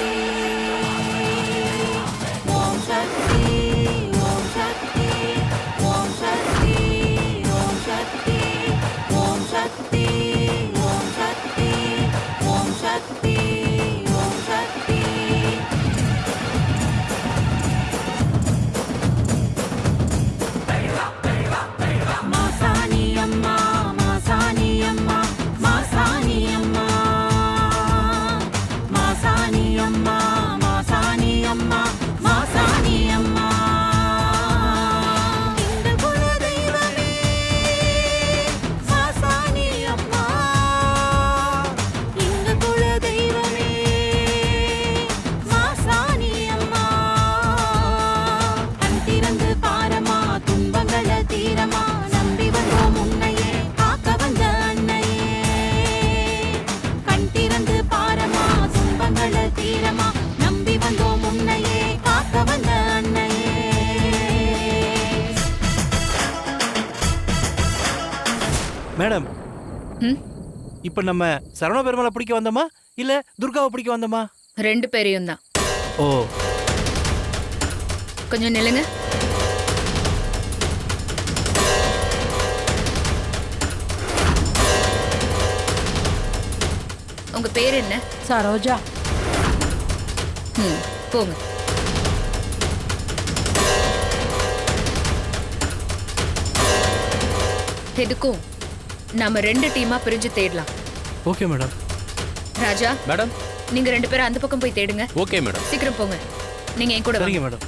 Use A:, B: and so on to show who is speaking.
A: Thank you.
B: Madam? இப்போ நம்ம சரவண பெருமாளை பிடிக்க வந்தோமா? இல்ல துர்காவை பிடிக்க வந்தோமா?
C: ரெண்டு பேரையும் தான்.
B: ஓ.
C: கொஞ்சம் நில்லுங்க. உங்க பேர் என்ன?
D: சரோஜா.
C: ம் போங்க. எதுக்கும்? நாம ரெண்டு டீமா பிரிஞ்சு தேடலாம்.
B: Okay madam.
C: ராஜா
E: மேடம்?
C: நீங்க ரெண்டு பேரும் அந்த பக்கம் போய் தேடுங்க.
E: Okay madam.
C: சீக்கிரம் போங்க. நீங்க என் கூட வாங்க.
B: மேடம்.